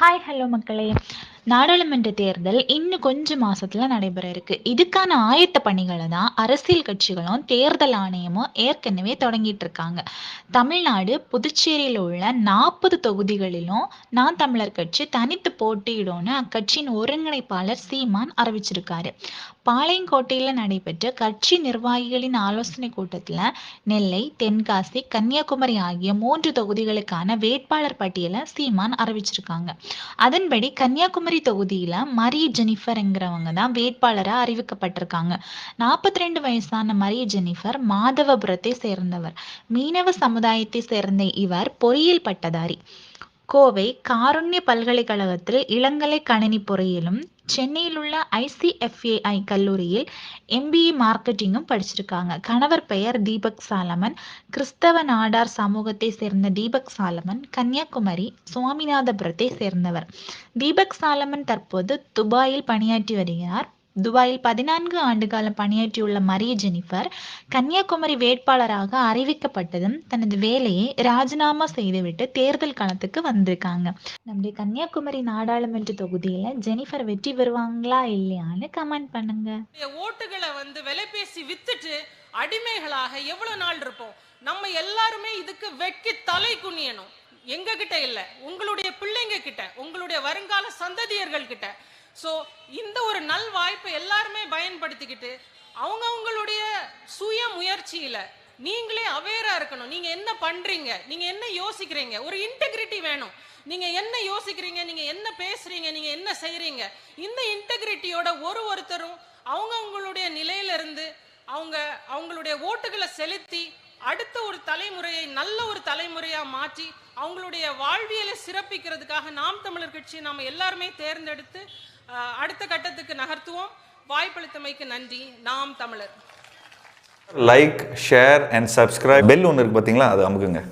Hi hello மக்களே. நாடாளுமன்ற தேர்தல் இன்னும் கொஞ்சம் மாசத்துல நடைபெற இருக்கு இதுக்கான ஆயத்த பணிகளை தான் அரசியல் கட்சிகளும் தேர்தல் ஆணையமும் ஏற்கனவே தொடங்கிட்டு இருக்காங்க. தமிழ்நாடு புதுச்சேரியில் உள்ள நாற்பது தொகுதிகளிலும் நான் தமிழர் கட்சி தனித்து போட்டியிடும்னு அக்கட்சியின் ஒருங்கிணைப்பாளர் சீமான் அறிவிச்சிருக்காரு. பாளையங்கோட்டையில் நடைபெற்ற கட்சி நிர்வாகிகளின் ஆலோசனை கூட்டத்தில் நெல்லை தென்காசி கன்னியாகுமரி ஆகிய மூன்று தொகுதிகளுக்கான வேட்பாளர் பட்டியலை சீமான் அறிவிச்சிருக்காங்க. அதன்படி கன்னியாகுமரி தொகுதியில் மரிய ஜெனிஃபர்ங்கிறவங்க தான் வேட்பாளராக அறிவிக்கப்பட்டிருக்காங்க. நாற்பத்தி ரெண்டு வயசான மரிய ஜெனிஃபர் மாதவபுரத்தை சேர்ந்தவர். மீனவ சமுதாயத்தை சேர்ந்த இவர் பொறியியல் பட்டதாரி. கோவை காருண்ய பல்கலைக்கழகத்தில் இளங்கலை கணினி பொறியிலும் சென்னையில் உள்ள ஐசிஎஃப்ஏஐ கல்லூரியில் எம்பிஏ மார்க்கெட்டிங்கும் படிச்சிருக்காங்க. கணவர் பெயர் தீபக் சாலமன் கிறிஸ்தவ நாடார் சமூகத்தை சேர்ந்த தீபக் சாலமன் கன்னியாகுமரி சுவாமிநாதபுரத்தை சேர்ந்தவர். தீபக் சாலமன் தற்போது துபாயில் பணியாற்றி வருகிறார். துபாயில் பதினான்கு ஆண்டுகாலம் பணியாற்றியுள்ள மரிய ஜெனிஃபர் கன்னியாகுமரி வேட்பாளராக அறிவிக்கப்பட்டதும் தனது வேலையை ராஜினாமா செய்துவிட்டு தேர்தல் களத்துக்கு வந்திருக்காங்க. நம்முடைய கன்னியாகுமரி நாடாளுமன்ற தொகுதியில ஜெனிஃபர் வெற்றி பெறுவாங்களா இல்லையான்னு கமெண்ட் பண்ணுங்க. ஓட்டுகளை வந்து விலை பேசி வித்துட்டு அடிமைகளாக எவ்வளவு நாள் இருப்போம்? நம்ம எல்லாருமே இதுக்கு வெட்டி தலை குனியணும். எங்க கிட்ட இல்ல. உங்களுடைய பிள்ளைங்க கிட்ட உங்களுடைய வருங்கால சந்ததியர்கள் கிட்ட. சோ இந்த ஒரு நல் வாய்ப்பை எல்லாருமே பயன்படுத்திக்கிட்டு அவங்க அவங்களுடைய சுய முயற்சியில நீங்களே அவேரா இருக்கணும். நீங்க என்ன பண்றீங்க? நீங்க என்ன யோசிக்கிறீங்க? ஒரு இன்டெகிரிட்டி வேணும். நீங்க என்ன யோசிக்கிறீங்க? நீங்க என்ன பேசுறீங்க? நீங்க என்ன செய்கிறீங்க இந்த இன்டெகிரிட்டியோட ஒரு ஒருத்தரும் அவங்க அவங்களுடைய நிலையில இருந்து அவங்க அவங்களுடைய ஓட்டுகளை செலுத்தி அடுத்த ஒரு தலைமுறையை நல்ல ஒரு தலைமுறையா மாற்றி அவங்களுடைய வாழ்வியலை சிறப்பிக்கிறதுக்காக நாம் தமிழர் கட்சியை நாம் எல்லாருமே தேர்ந்தெடுத்து அடுத்த கட்டத்துக்கு நகர்த்துவோம். வாய்ப்பளித்தமைக்கு நன்றி. Naam Tamilar. Like share and subscribe bell ஒன்று இருக்கு பார்த்தீங்களா அது அமுக்குங்க.